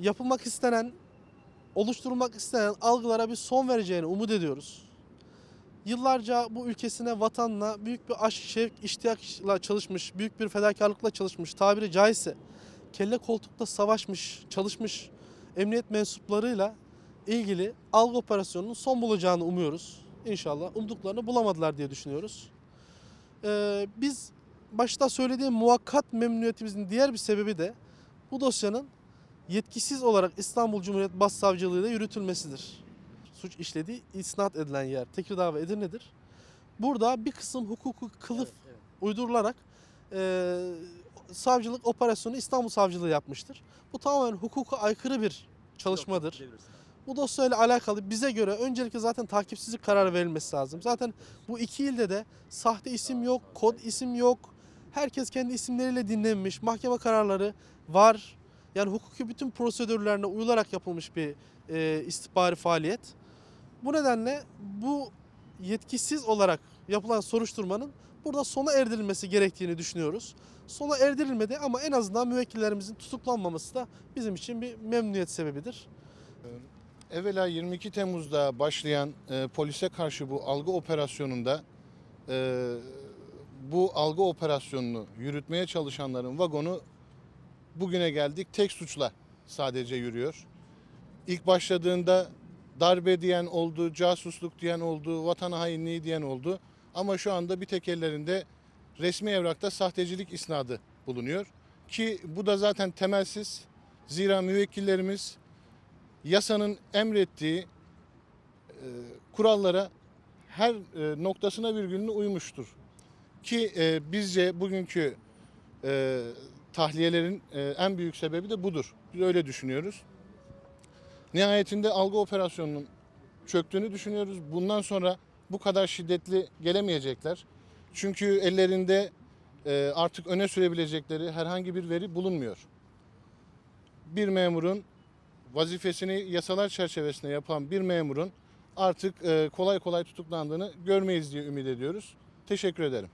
yapılmak istenen, oluşturulmak istenen algılara bir son vereceğini umut ediyoruz. Yıllarca bu ülkesine, vatanına büyük bir aşk, şevk, iştiyakla çalışmış, büyük bir fedakarlıkla çalışmış, tabiri caizse kelle koltukta savaşmış, çalışmış emniyet mensuplarıyla ilgili algı operasyonunun son bulacağını umuyoruz. İnşallah umduklarını bulamadılar diye düşünüyoruz. Ee, biz başta söylediğim muvakkat memnuniyetimizin diğer bir sebebi de bu dosyanın yetkisiz olarak İstanbul Cumhuriyet Başsavcılığı'yla yürütülmesidir. Suç işlediği isnat edilen yer Tekirdağ ve Edirne'dir. Burada bir kısım hukuku kılıf uydurularak e, savcılık operasyonu İstanbul Savcılığı yapmıştır. Bu tamamen hukuka aykırı bir çalışmadır. Bu dosyayla alakalı bize göre öncelikle zaten takipsizlik kararı verilmesi lazım. Zaten bu iki ilde de sahte isim yok, kod isim yok. Herkes kendi isimleriyle dinlenmiş. Mahkeme kararları var. Yani hukuki bütün prosedürlerine uyularak yapılmış bir e, istihbari faaliyet. Bu nedenle bu yetkisiz olarak yapılan soruşturmanın burada sona erdirilmesi gerektiğini düşünüyoruz. Sona erdirilmedi ama en azından müvekkillerimizin tutuklanmaması da bizim için bir memnuniyet sebebidir. Evvela 22 Temmuz'da başlayan e, polise karşı bu algı operasyonunda e, bu algı operasyonunu yürütmeye çalışanların vagonu bugüne geldik tek suçla sadece yürüyor. İlk başladığında darbe diyen oldu, casusluk diyen oldu, vatan hainliği diyen oldu. Ama şu anda bir tek ellerinde resmi evrakta sahtecilik isnadı bulunuyor. Ki bu da zaten temelsiz. Zira müvekkillerimiz yasanın emrettiği e, kurallara her e, noktasına virgülüne uymuştur. Ki e, bizce bugünkü e, tahliyelerin e, en büyük sebebi de budur. Biz öyle düşünüyoruz. Nihayetinde algı operasyonunun çöktüğünü düşünüyoruz. Bundan sonra bu kadar şiddetli gelemeyecekler. Çünkü ellerinde e, artık öne sürebilecekleri herhangi bir veri bulunmuyor. Bir memurun vazifesini yasalar çerçevesinde yapan bir memurun artık e, kolay kolay tutuklandığını görmeyiz diye ümit ediyoruz. Teşekkür ederim.